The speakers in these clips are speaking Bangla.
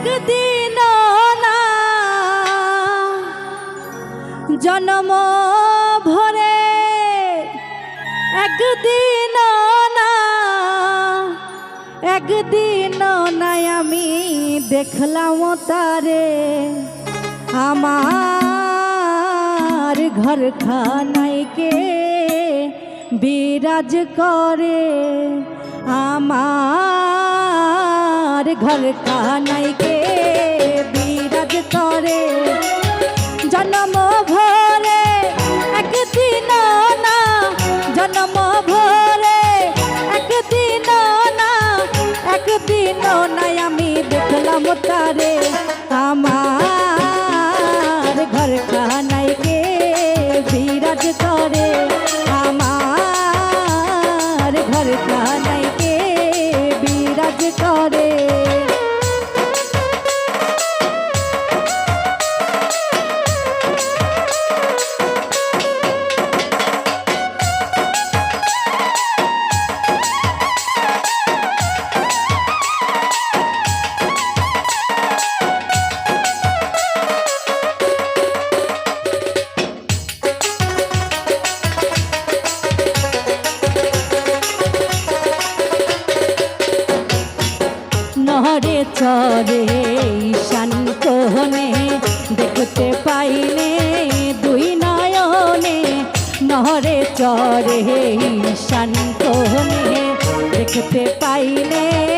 একদিন না। জন্ম ভরে একদিন না। একদিন নাই আমি দেখলাম তারে। আমার ঘর খানাইকে বিরাজ করে। আমার ঘর খানাইকে বিরাজ করে। জন্ম ভরে একদিন না, জন্ম ভরে একদিন না, একদিন নাই আমি দেখলাম তারে। নহরে চরে ঈশান কোহনে দেখতে পাইনে দুই নয়নে নহরে চরে ঈশান কোহনে দেখতে পাইনে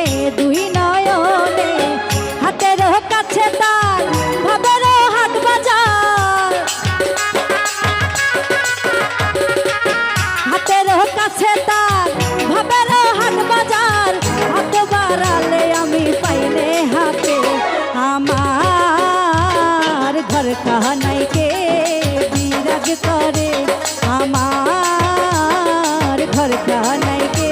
ঘর কাহানাইকে বিরাজ করে আমার ঘর কাহানাইকে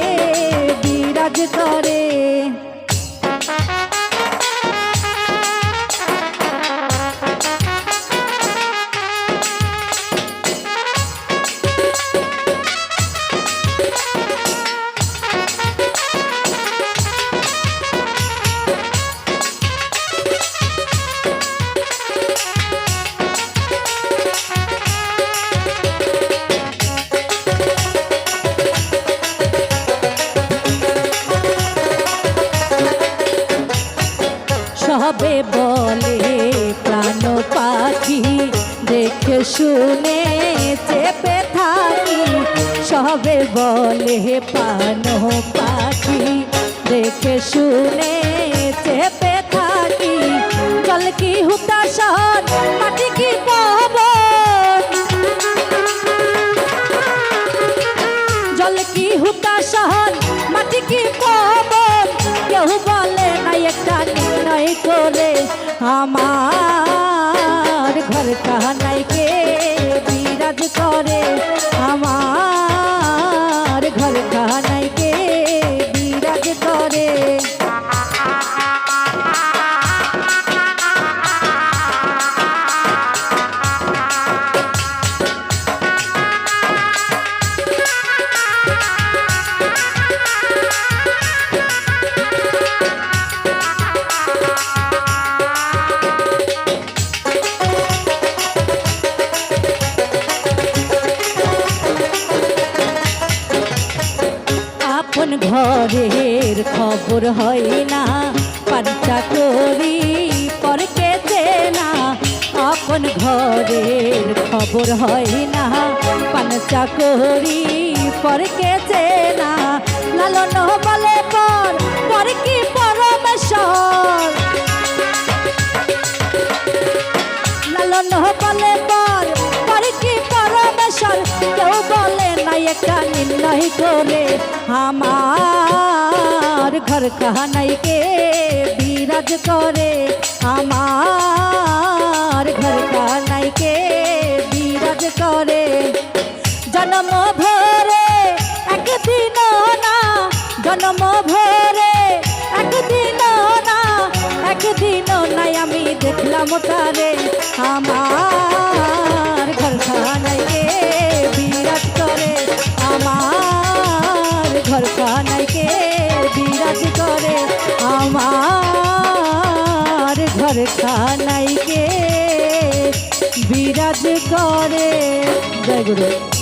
সবে বলে প্রাণ পাখি, দেখে শুনে চেপে থাকি। সবে বলে প্রাণ পাখি, দেখে শুনে চেপে করে আমার ঘরের খবর হয় না পাঞ্চা করি পরকে না। আপন ঘরের খবর হয় না পাঞ্চা করি পরকে না। একটা নির্ণয় করে আমার ঘর কাহানাইকে বিরাজ করে। আমার ঘর কাহানাইকে বিরাজ করে। জন্ম ভরে একদিন না, জন্ম ভরে একদিন না, একদিন নাই আমি দেখলাম তারে। আমার খানাইকে বিরাজ করে। জয়